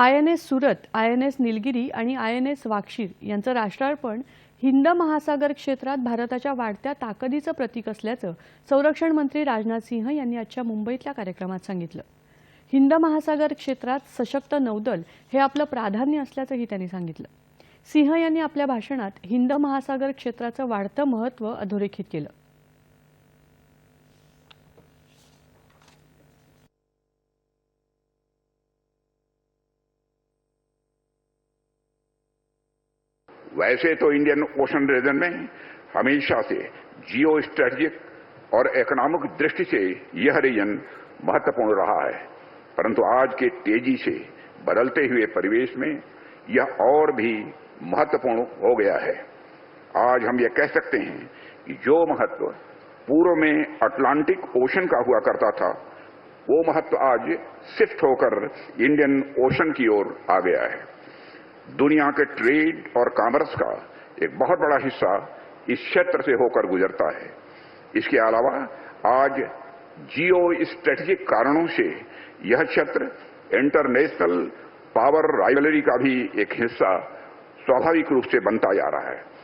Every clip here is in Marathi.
I N S Surat I N S Nilgiri आणि आय एन एस वाक्षीर यांचं राष्ट्रार्पण हिंद महासागर क्षेत्रात भारताच्या वाढत्या ताकदीचं प्रतीक असल्याचं संरक्षण मंत्री राजनाथ सिंह यांनी आजच्या मुंबईतल्या कार्यक्रमात सांगितलं. हिंद महासागर क्षेत्रात सशक्त नौदल हे आपलं प्राधान्य असल्याचंही त्यांनी सांगितलं. सिंह यांनी आपल्या भाषणात हिंद महासागर क्षेत्राचं वाढतं महत्त्व अधोरेखित केलं. वैसे तो इंडियन ओशन रीजन में हमेशा से जियो स्ट्रेटेजिक और इकोनॉमिक दृष्टि से यह रीजन महत्वपूर्ण रहा है। परंतु आज के तेज़ी से बदलते हुए परिवेश में यह और भी महत्वपूर्ण हो गया है। आज हम ये कह सकते हैं कि जो महत्व पूर्व में अटलांटिक ओशन का हुआ करता था, वो महत्व आज शिफ्ट होकर इंडियन ओशन की ओर आ गया है। दुनिया के ट्रेड और कॉमर्स का एक बहुत बड़ा हिस्सा इस क्षेत्र से होकर गुजरता है। इसके अलावा आज जियो स्ट्रेटेजिक कारणों से यह क्षेत्र इंटरनेशनल पावर राइवलरी का भी एक हिस्सा स्वाभाविक रूप से बनता जा रहा है।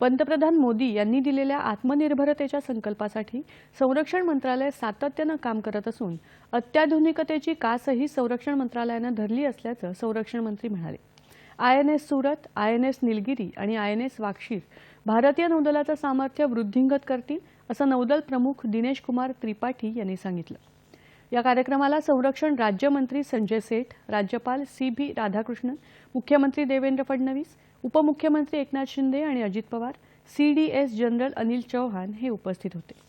पंतप्रधान मोदी यांनी दिलेल्या आत्मनिर्भरतेच्या संकल्पासाठी संरक्षण मंत्रालय सातत्यानं काम करत असून अत्याधुनिकतेची कासही संरक्षण मंत्रालयानं धरली असल्याचं संरक्षण मंत्री म्हणाले. I N S Surat I N S Nilgiri आणि आय एन एस वाक्षीर भारतीय नौदलाचं सामर्थ्य वृद्धिंगत करतील असं नौदल प्रमुख दिनेश कुमार त्रिपाठी यांनी सांगितलं. या कार्यक्रमाला संरक्षण राज्यमंत्री संजय सेठ राज्यपाल सी बी राधाकृष्णन मुख्यमंत्री देवेंद्र फडणवीस उपमुख्यमंत्री एकनाथ शिंदे आणि Ajit Pawar C D S general Anil Chauhan हे उपस्थित होते.